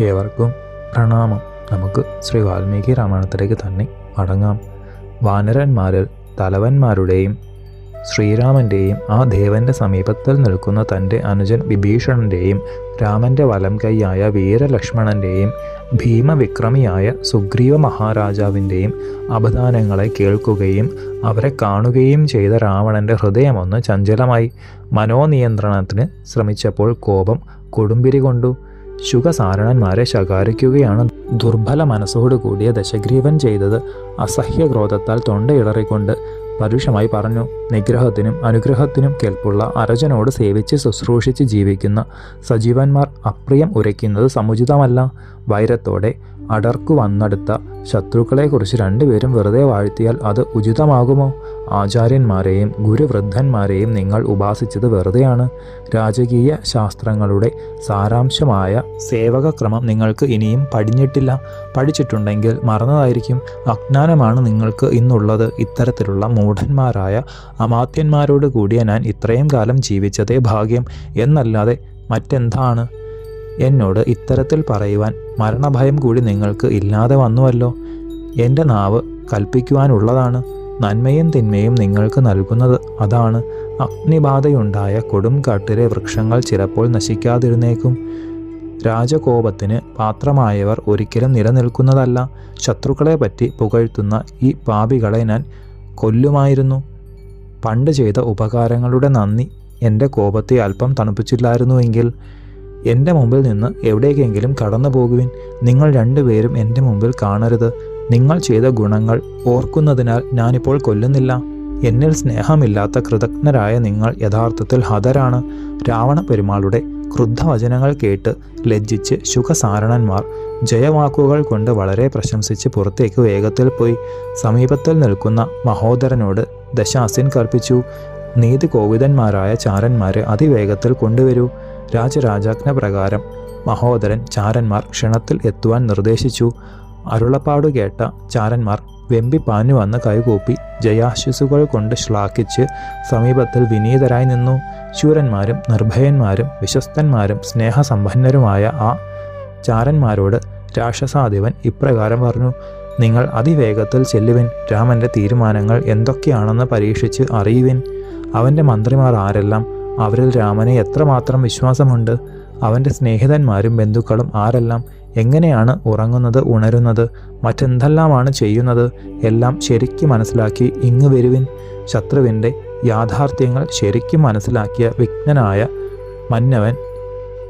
ഏവർക്കും പ്രണാമം. നമുക്ക് ശ്രീ വാൽമീകി രാമായണത്തിലേക്ക് തന്നെ മടങ്ങാം. വാനരന്മാരിൽ തലവന്മാരുടെയും ശ്രീരാമന്റെയും ആ ദേവന്റെ സമീപത്തിൽ നിൽക്കുന്ന തന്റെ അനുജൻ വിഭീഷണന്റെയും രാമന്റെ വലം കൈയായ വീരലക്ഷ്മണന്റെയും ഭീമവിക്രമിയായ സുഗ്രീവ മഹാരാജാവിന്റെയും അപദാനങ്ങളെ കേൾക്കുകയും അവരെ കാണുകയും ചെയ്ത രാവണന്റെ ഹൃദയമൊന്ന് ചഞ്ചലമായി. മനോനിയന്ത്രണത്തിന് ശ്രമിച്ചപ്പോൾ കോപം കൊടുമ്പിരി കൊണ്ടു. ശുഖസാരണന്മാരെ ശകാരിക്കുകയാണ്. ദുർബല മനസ്സോടു കൂടിയ ദശഗ്രീവൻ ചെയ്തത് അസഹ്യക്രോധത്താൽ തൊണ്ടയിടറിക്കൊണ്ട് പരുഷമായി പറഞ്ഞു നിഗ്രഹത്തിനും അനുഗ്രഹത്തിനും കേൾപ്പുള്ള അരജനോട് സേവിച്ച് ശുശ്രൂഷിച്ച് ജീവിക്കുന്ന സജീവന്മാർ അപ്രിയം ഉരയ്ക്കുന്നത് സമുചിതമല്ല. വൈരത്തോടെ അടർക്കു വന്നെടുത്ത ശത്രുക്കളെക്കുറിച്ച് രണ്ടുപേരും വെറുതെ വാഴ്ത്തിയാൽ അത് ഉചിതമാകുമോ? ആചാര്യന്മാരെയും ഗുരുവൃദ്ധന്മാരെയും നിങ്ങൾ ഉപാസിച്ചത് വെറുതെയാണ്. രാജകീയ ശാസ്ത്രങ്ങളുടെ സാരാംശമായ സേവകക്രമം നിങ്ങൾക്ക് ഇനിയും പഠിഞ്ഞിട്ടില്ല. പഠിച്ചിട്ടുണ്ടെങ്കിൽ മറന്നതായിരിക്കും. അജ്ഞാനമാണ് നിങ്ങൾക്ക് ഇന്നുള്ളത്. ഇത്തരത്തിലുള്ള മൂഢന്മാരായ അമാത്യന്മാരോട് കൂടിയ ഞാൻ ഇത്രയും കാലം ജീവിച്ചതേ ഭാഗ്യം. എന്നല്ലാതെ മറ്റെന്താണ്? എന്നോട് ഇത്തരത്തിൽ പറയുവാൻ മരണഭയം കൂടി നിങ്ങൾക്ക് ഇല്ലാതെ വന്നുവല്ലോ. എന്റെ നാവ് കൽപ്പിക്കുവാനുള്ളതാണ്. നന്മയും തിന്മയും നിങ്ങൾക്ക് നൽകുന്നത് അതാണ്. അഗ്നിബാധയുണ്ടായ കൊടുംകാട്ടിലെ വൃക്ഷങ്ങൾ ചിലപ്പോൾ നശിക്കാതിരുന്നേക്കും. രാജകോപത്തിന് പാത്രമായവർ ഒരിക്കലും നിലനിൽക്കുന്നതല്ല. ശത്രുക്കളെ പറ്റി പുകഴ്ത്തുന്ന ഈ പാപികളെ ഞാൻ കൊല്ലുമായിരുന്നു. പണ്ട് ചെയ്ത ഉപകാരങ്ങളുടെ നന്ദി എന്റെ കോപത്തെ അല്പം തണുപ്പിച്ചില്ലായിരുന്നുവെങ്കിൽ എന്റെ മുമ്പിൽ നിന്ന് എവിടേക്കെങ്കിലും കടന്നു പോകുവിൻ. നിങ്ങൾ രണ്ടുപേരും എന്റെ മുമ്പിൽ കാണരുത്. നിങ്ങൾ ചെയ്ത ഗുണങ്ങൾ ഓർക്കുന്നതിനാൽ ഞാനിപ്പോൾ കൊല്ലുന്നില്ല. എന്നിൽ സ്നേഹമില്ലാത്ത കൃതജ്ഞരായ നിങ്ങൾ യഥാർത്ഥത്തിൽ ഹതരാണ്. രാവണ പെരുമാളുടെ ക്രുദ്ധവചനങ്ങൾ കേട്ട് ലജ്ജിച്ച് ശുഖസാരണന്മാർ ജയവാക്കുകൾ കൊണ്ട് വളരെ പ്രശംസിച്ച് പുറത്തേക്ക് വേഗത്തിൽ പോയി. സമീപത്തിൽ നിൽക്കുന്ന മഹോദരനോട് ദശാസിൻ കൽപ്പിച്ചു നീതി കോവിതന്മാരായ ചാരന്മാരെ അതിവേഗത്തിൽ കൊണ്ടുവരൂ. രാജരാജാജ്ഞ പ്രകാരം മഹോദരൻ ചാരന്മാർ ക്ഷണത്തിൽ എത്തുവാൻ നിർദ്ദേശിച്ചു. അരുളപ്പാട് കേട്ട ചാരന്മാർ വെമ്പി പാഞ്ഞു വന്ന് കൈകൂപ്പി ജയാശിസുകൾ കൊണ്ട് ശ്ലാഘിച്ച് സമീപത്തിൽ വിനീതരായി നിന്നു. ശൂരന്മാരും നിർഭയന്മാരും വിശ്വസ്തന്മാരും സ്നേഹസമ്പന്നരുമായ ആ ചാരന്മാരോട് രാക്ഷസാധിപൻ ഇപ്രകാരം പറഞ്ഞു നിങ്ങൾ അതിവേഗത്തിൽ ചെല്ലുവിൻ. രാമന്റെ തീരുമാനങ്ങൾ എന്തൊക്കെയാണെന്ന് പരീക്ഷിച്ച് അറിയുവിൻ. അവന്റെ മന്ത്രിമാർ ആരെല്ലാം അവരിൽ രാമനെ എത്രമാത്രം വിശ്വാസമുണ്ട്? അവന്റെ സ്നേഹിതന്മാരും ബന്ധുക്കളും ആരെല്ലാം എങ്ങനെയാണ് ഉറങ്ങുന്നത് ഉണരുന്നത് മറ്റെന്തെല്ലാമാണ് ചെയ്യുന്നത് എല്ലാം ശരിക്കും മനസ്സിലാക്കി ഇങ്ങ് വരുവിൻ. ശത്രുവിന്റെ യാഥാർത്ഥ്യങ്ങൾ ശരിക്കും മനസ്സിലാക്കിയ വിഘ്നനായ മന്നവൻ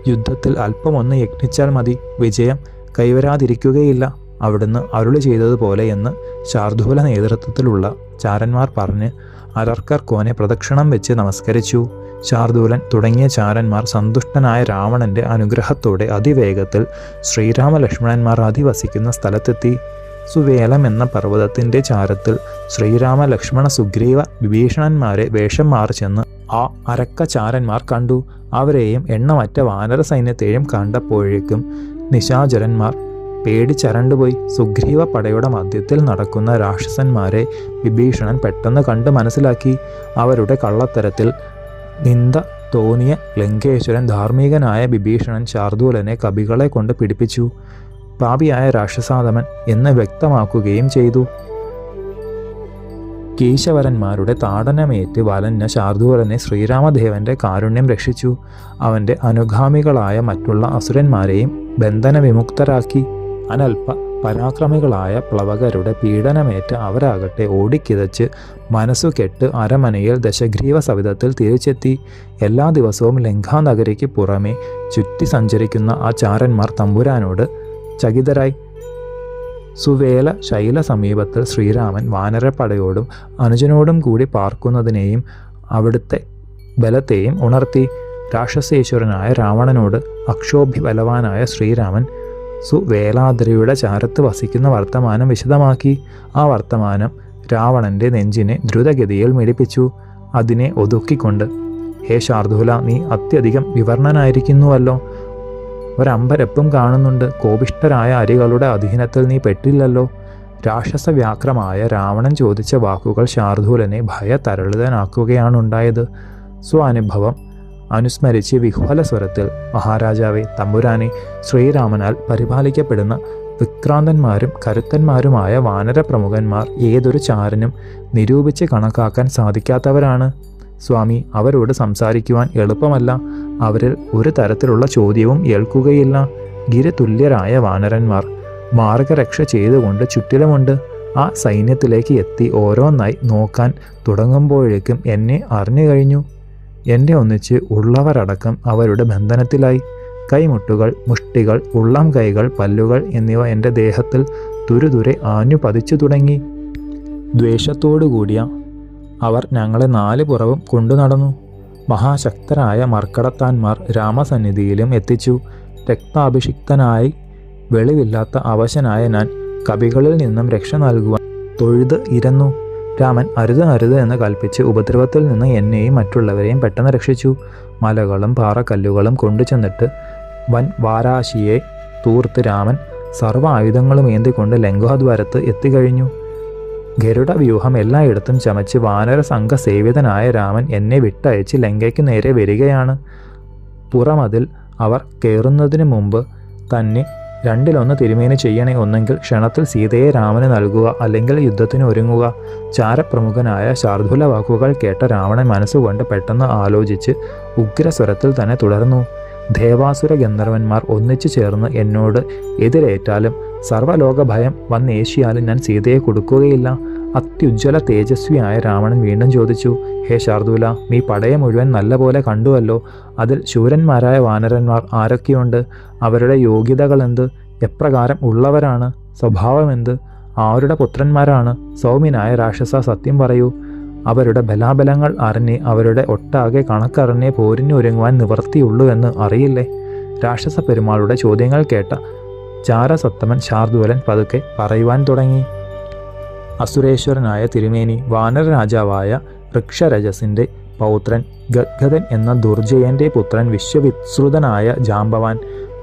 യുദ്ധത്തിൽ അല്പമൊന്ന് യജ്ഞിച്ചാൽ മതി വിജയം കൈവരാതിരിക്കുകയില്ല. അവിടുന്ന് അരുളി ചെയ്തതുപോലെ എന്ന് ശാർദൂല നേതൃത്വത്തിലുള്ള ചാരന്മാർ പറഞ്ഞ് അരർക്കർ കോനെ പ്രദക്ഷിണം വെച്ച് നമസ്കരിച്ചു. ശാർദൂലൻ തുടങ്ങിയ ചാരന്മാർ സന്തുഷ്ടനായ രാവണന്റെ അനുഗ്രഹത്തോടെ അതിവേഗത്തിൽ ശ്രീരാമലക്ഷ്മണന്മാർ അധിവസിക്കുന്ന സ്ഥലത്തെത്തി. സുവേലം എന്ന പർവതത്തിന്റെ ചാരത്തിൽ ശ്രീരാമ ലക്ഷ്മണ സുഗ്രീവ വിഭീഷണന്മാരെ വേഷം മാറി ചെന്ന് ആ അരക്ക ചാരന്മാർ കണ്ടു. അവരെയും എണ്ണമറ്റ വാനര സൈന്യത്തെയും കണ്ടപ്പോഴേക്കും നിശാചരന്മാർ പേടിച്ചരണ്ടുപോയി. സുഗ്രീവ പടയുടെ മധ്യത്തിൽ നടക്കുന്ന രാക്ഷസന്മാരെ വിഭീഷണൻ പെട്ടെന്ന് കണ്ടു മനസ്സിലാക്കി. അവരുടെ കള്ളത്തരത്തിൽ നിന്ദ തോന്നിയ ലങ്കേശ്വരൻ ധാർമ്മികനായ വിഭീഷണൻ ശാർദൂലനെ കവികളെ കൊണ്ട് പിടിപ്പിച്ചു. പാപിയായ രാക്ഷസാധമൻ എന്ന് വ്യക്തമാക്കുകയും ചെയ്തു. കേശവരന്മാരുടെ താടനമേറ്റ് വലഞ്ഞ ശാർദൂലനെ ശ്രീരാമദേവന്റെ കാരുണ്യം രക്ഷിച്ചു. അവന്റെ അനുഗാമികളായ മറ്റുള്ള അസുരന്മാരെയും ബന്ധനവിമുക്തരാക്കി. അനൽപ പരാക്രമികളായ പ്ലവകരുടെ പീഡനമേറ്റ് അവരാകട്ടെ ഓടിക്കിതച്ച് മനസ്സു കെട്ട് അരമനയിൽ ദശഗ്രീവ സവിധത്തിൽ തിരിച്ചെത്തി. എല്ലാ ദിവസവും ലങ്കാനഗരിക്ക് പുറമെ ചുറ്റി സഞ്ചരിക്കുന്ന ആ ചാരന്മാർ തമ്പുരാനോട് ചകിതരായി. സുവേല ശൈല സമീപത്തിൽ ശ്രീരാമൻ വാനരപ്പടയോടും അനുജനോടും കൂടി പാർക്കുന്നതിനെയും അവിടുത്തെ ബലത്തെയും ഉണർത്തി. രാക്ഷസേശ്വരനായ രാവണനോട് അക്ഷോഭ്യ ബലവാനായ ശ്രീരാമൻ സുവേലാദ്രിയുടെ ചാരത്ത് വസിക്കുന്ന വർത്തമാനം വിശദമാക്കി. ആ വർത്തമാനം രാവണന്റെ നെഞ്ചിനെ ദ്രുതഗതിയിൽ മിടിപ്പിച്ചു. അതിനെ ഒതുക്കിക്കൊണ്ട് ഹേ ശാർദൂല നീ അത്യധികം വിവർണനായിരിക്കുന്നുവല്ലോ. ഒരമ്പരപ്പും കാണുന്നുണ്ട്. കോപിഷ്ഠരായ അരികളുടെ അധീനത്തിൽ നീ പെട്ടില്ലല്ലോ. രാക്ഷസ വ്യാക്രമായ രാവണൻ ചോദിച്ച വാക്കുകൾ ശാർദൂലനെ ഭയതരളിതനാക്കുകയാണുണ്ടായത്. സ്വാനുഭവം അനുസ്മരിച്ച് വിഹ്വല സ്വരത്തിൽ മഹാരാജാവെ തമ്പുരാനെ ശ്രീരാമനാൽ പരിപാലിക്കപ്പെടുന്ന വിക്രാന്തന്മാരും കരുത്തന്മാരുമായ വാനര പ്രമുഖന്മാർ ഏതൊരു ചാരനും നിരൂപിച്ച് കണക്കാക്കാൻ സാധിക്കാത്തവരാണ്. സ്വാമി അവരോട് സംസാരിക്കുവാൻ എളുപ്പമല്ല. അവരിൽ ഒരു തരത്തിലുള്ള ചോദ്യവും ഏൽക്കുകയില്ല. ഗിരതുല്യരായ വാനരന്മാർ മാർഗരക്ഷ ചെയ്തുകൊണ്ട് ചുറ്റിലുമുണ്ട്. ആ സൈന്യത്തിലേക്ക് എത്തി ഓരോന്നായി നോക്കാൻ തുടങ്ങുമ്പോഴേക്കും എന്നെ അറിഞ്ഞു കഴിഞ്ഞു. എന്നെ ഒന്നിച്ച് ഉള്ളവരടക്കം അവരുടെ ബന്ധനത്തിലായി. കൈമുട്ടുകൾ മുഷ്ടികൾ ഉള്ളം കൈകൾ പല്ലുകൾ എന്നിവ എന്റെ ദേഹത്തിൽ തുരുതുരെ ആഞ്ഞു പതിച്ചു തുടങ്ങി. ദ്വേഷത്തോടുകൂടിയ അവർ ഞങ്ങളെ നാല് പുറവും കൊണ്ടു നടന്നു. മഹാശക്തരായ മർക്കടത്താന്മാർ രാമസന്നിധിയിലും എത്തിച്ചു. രക്താഭിഷിക്തനായി വെളിവില്ലാത്ത അവശനായ ഞാൻ കവികളിൽ നിന്നും രക്ഷ നൽകുവാൻ തൊഴുത് ഇരന്നു. രാമൻ അരുത് അരുത് എന്ന് കൽപ്പിച്ച് ഉപദ്രവത്തിൽ നിന്ന് എന്നെയും മറ്റുള്ളവരെയും പെട്ടെന്ന് രക്ഷിച്ചു. മലകളും പാറക്കല്ലുകളും കൊണ്ടുചെന്നിട്ട് വൻ വാരാശിയെ തൂർത്ത് രാമൻ സർവ ആയുധങ്ങളും ഏന്തിക്കൊണ്ട് ലങ്കാദ്വാരത്ത് എത്തിക്കഴിഞ്ഞു. ഗരുഡ വ്യൂഹം എല്ലായിടത്തും ചമച്ച് വാനര സംഘ സേവിതനായ രാമൻ എന്നെ വിട്ടയച്ച് ലങ്കയ്ക്ക് നേരെ വരികയാണ്. പുറമതിൽ അവർ കയറുന്നതിന് മുമ്പ് തന്നെ രണ്ടിലൊന്ന് തിരുമേനി ചെയ്യണേ ഒന്നെങ്കിൽ ക്ഷണത്തിൽ സീതയെ രാമന് നൽകുക അല്ലെങ്കിൽ യുദ്ധത്തിന് ഒരുങ്ങുക. ചാരപ്രമുഖനായ ശാർദുല വാക്കുകൾ കേട്ട രാവണൻ മനസ്സുകൊണ്ട് പെട്ടെന്ന് ആലോചിച്ച് ഉഗ്രസ്വരത്തിൽ തന്നെ തുടർന്നു. ദേവാസുര ഗന്ധർവന്മാർ ഒന്നിച്ചു ചേർന്ന് എന്നോട് എതിരേറ്റാലും സർവലോക ഭയം വന്നേശിയാലും ഞാൻ സീതയെ കൊടുക്കുകയില്ല. അത്യുജ്വല തേജസ്വിയായ രാവണൻ വീണ്ടും ചോദിച്ചു ഹേ ശാർദൂല നീ പടയെ മുഴുവൻ നല്ലപോലെ കണ്ടുവല്ലോ. അതിൽ ശൂരന്മാരായ വാനരന്മാർ ആരൊക്കെയുണ്ട്? അവരുടെ യോഗ്യതകളെന്ത്? എപ്രകാരം ഉള്ളവരാണ്? സ്വഭാവമെന്ത്? ആരുടെ പുത്രന്മാരാണ്? സൗമ്യനായ രാക്ഷസ സത്യം പറയൂ. അവരുടെ ബലാബലങ്ങൾ അറിഞ്ഞ് അവരുടെ ഒട്ടാകെ കണക്കറിഞ്ഞേ പോരിനൊരുങ്ങുവാൻ നിവർത്തിയുള്ളൂ എന്ന് അറിയില്ലേ? രാക്ഷസ പെരുമാളുടെ ചോദ്യങ്ങൾ കേട്ട ചാരസത്തമൻ ശാർദൂലൻ പതുക്കെ പറയുവാൻ തുടങ്ങി. അസുരേശ്വരനായ തിരുമേനി വാനരരാജാവായ വൃക്ഷരജസിന്റെ പൗത്രൻ ഗദ്ഗതൻ എന്ന ദുർജയന്റെ പുത്രൻ വിശ്വവിശ്രുതനായ ജാമ്പവാൻ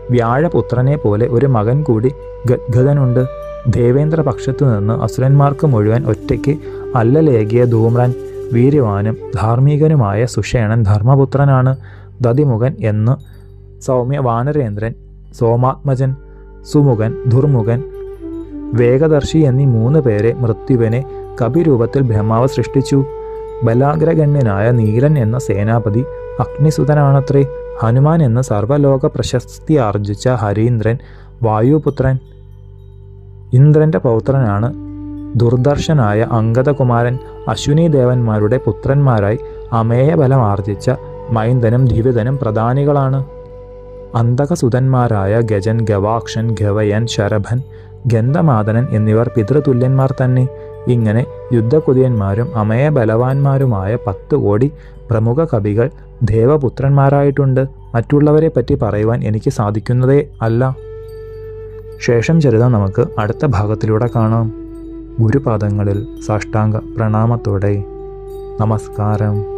വ്യാഴപുത്രനെ പോലെ ഒരു മകൻ കൂടി ഗദ്ഗതനുണ്ട് ദേവേന്ദ്രപക്ഷത്തു നിന്ന് അസുരന്മാർക്ക് മുഴുവൻ ഒറ്റയ്ക്ക് അല്ലലേകിയ ധൂമ്രൻ വീര്യവാനും ധാർമ്മികനുമായ സുഷേണൻ ധർമ്മപുത്രനാണ്. ദതിമുഖൻ എന്ന് സൗമ്യ വാനരേന്ദ്രൻ സോമാത്മജൻ സുമുഖൻ ദുർമുഖൻ വേഗദർശി എന്നീ മൂന്ന് പേരെ മൃത്യുവിനെ കപിരൂപത്തിൽ ബ്രഹ്മാവ് സൃഷ്ടിച്ചു. ബലാഗ്രഗണ്യനായ നീലൻ എന്ന സേനാപതി അഗ്നിസുതനാണത്രേ. ഹനുമാൻ എന്ന സർവലോക പ്രശസ്തി ആർജിച്ച ഹരീന്ദ്രൻ വായുപുത്രൻ. ഇന്ദ്രന്റെ പൗത്രനാണ്. ദുർദർശനായ അങ്കദകുമാരൻ അശ്വിനി ദേവന്മാരുടെ പുത്രന്മാരായി അമേയബലം ആർജിച്ച മൈന്ദനും ധിവിതനും പ്രധാനികളാണ്. അന്തകസുതന്മാരായ ഗജൻ ഗവാക്ഷൻ ഗവയൻ ശരഭൻ ഗന്ധമാദനൻ എന്നിവർ പിതൃതുല്യന്മാർ തന്നെ. ഇങ്ങനെ യുദ്ധകുതിയന്മാരും അമയ ബലവാന്മാരുമായ പത്ത് കോടി പ്രമുഖ കവികൾ ദേവപുത്രന്മാരായിട്ടുണ്ട്. മറ്റുള്ളവരെ പറ്റി പറയുവാൻ എനിക്ക് സാധിക്കുന്നതേ അല്ല. ശേഷം ചരിതം നമുക്ക് അടുത്ത ഭാഗത്തിലൂടെ കാണാം. ഗുരുപാദങ്ങളിൽ സാഷ്ടാംഗ പ്രണാമത്തോടെ. നമസ്കാരം.